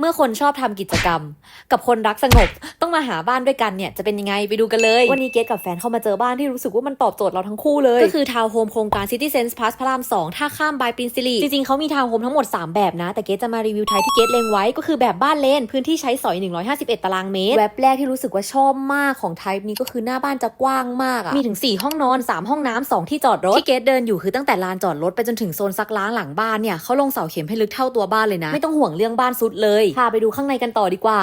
เมื่อคนชอบทำกิจกรรม กับคนรักสงบ ต้องมาหาบ้านด้วยกันเนี่ยจะเป็นยังไงไปดูกันเลย วันนี้เกดกับแฟนเข้ามาเจอบ้านที่รู้สึกว่ามันตอบโจทย์เราทั้งคู่เลย ก็คือทาวน์โฮมโครงการ City Sense Plus พระราม 2 ท่าข้ามบายปรินซิลีจริงๆเขามีทาวน์โฮมทั้งหมด 3 แบบนะ แต่เกดจะมารีวิวไทยที่เกดเลงไว้ก็คือแบบบ้านเลน พื้นที่ใช้สอย 151 ตารางเมตร แว็บแรกที่รู้สึกว่าชอบมากของไทป์นี้ก็คือหน้าบ้านจะกว้างมากอะมีถึง 4 ห้องนอน 3 ห้องน้ำ2ที่จอดรถที่เกดเดินอยู่คือตั้งแต่ลานจอดรถไปจนถึงโซนซักล้างหลังบ้านเนี่ยเขาลงเสาเข็มให้ลึกเท่าตัวบ้านเลยนะ ไม่ต้องห่วงเรื่องบ้านซุดเลยพาไปดูข้างในกันต่อดีกว่า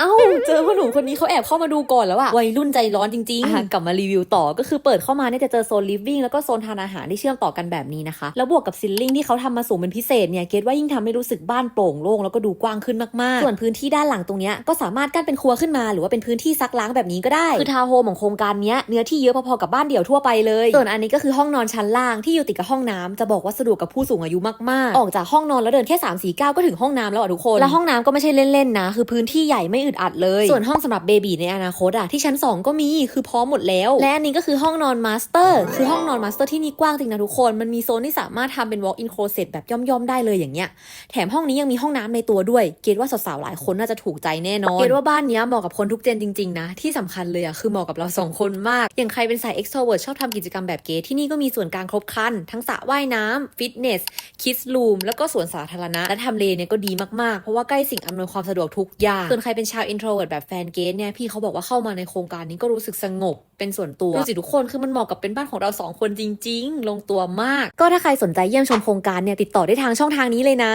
เอ้า เจอพ่อหนุ่มคนนี้เขาแอบเข้ามาดูก่อนแล้วอะวัยรุ่นใจร้อนจริงๆอะกลับมารีวิวต่อก็คือเปิดเข้ามาเนี่ยจะเจอโซนลิฟวิ่งแล้วก็โซนทานอาหารที่เชื่อมต่อกันแบบนี้นะคะ แล้วบวกกับซิลลิ่งที่เขาทำมาสูงเป็นพิเศษเนี่ยเกดว่ายิ่งทำให้รู้สึกบ้านโปร่งโล่งแล้วก็ดูกว้างขึ้นมากๆ ส่วนพื้นที่ด้านหลังตรงเนี้ยก็สามารถกั้นเป็นครัวขึ้นมา หรือว่าเป็นพื้นที่ซักล้างแบบนี้ก็ได้คือทาวน์โฮมของโครงการเนี้ยเนื้อที่เยอะพอๆกับบ้านเดี่ยวทั่วไปเลย ส่วนอันนี้ก็คือห้องนอนชั้นล่างที่อยู่ติดกับห้องน้ำจะบอกว่าสะดวกกับผู้สูงอายุมากๆ ออกจากห้องนอนแล้วเดินแค่3 4 9ก็ถึงห้องน้ำแล้วอะทุกคน แล้วห้องน้ำก็ไม่ใช่เล่นๆนะคือพื้นที่ใหญ่ไม่อึดอัดเลย ส่วนห้องสำหรับเบบีในอนาคตอะที่ชั้น 2 ก็มีคือพร้อมหมดแล้ว และอันนี้ก็คือห้องนอนมาสเตอร์คือห้องนอนมาสเตอร์ที่นี่กว้างจริงนะทุกคนมันมีโซนที่สามารถทำเป็น walk in closet แบบย่อมๆได้เลยอย่างเงี้ยแถมห้องนี้ยังมีห้องน้ำในตัวด้วย เกดว่าสาวๆหลายคนน่าจะถูกใจแน่นอนเกดว่าบ้านนี้เหมาะกับคนทุกเจนจริงๆนะที่สำคัญเลยอะคือเหมาะกับเราสองคนมาก อย่างใครเป็นสาย extrovert ชอบทำกิจกรรมแบบเกดที่นี่ก็มีส่วนกลางครบครัน ทั้งสระว่ายน้ำฟิตเนสคิดลูมแล้วก็สวนสาธารณะและทำเลเนี่ยก็ดีมากๆ เพราะว่าใกล้สิ่งอำนวยความสะดวกทุกอย่างส่วนใครเป็นชาวอินโทรเวิร์ดแบบแฟนเกตเนี่ยพี่เขาบอกว่าเข้ามาในโครงการนี้ก็รู้สึกสงบเป็นส่วนตัวดูสิทุกคนคือมันเหมาะกับเป็นบ้านของเราสองคนจริง ๆ ลงตัวมาก ก็ถ้าใครสนใจเยี่ยมชมโครงการเนี่ยติดต่อได้ทางช่องทางนี้เลยนะ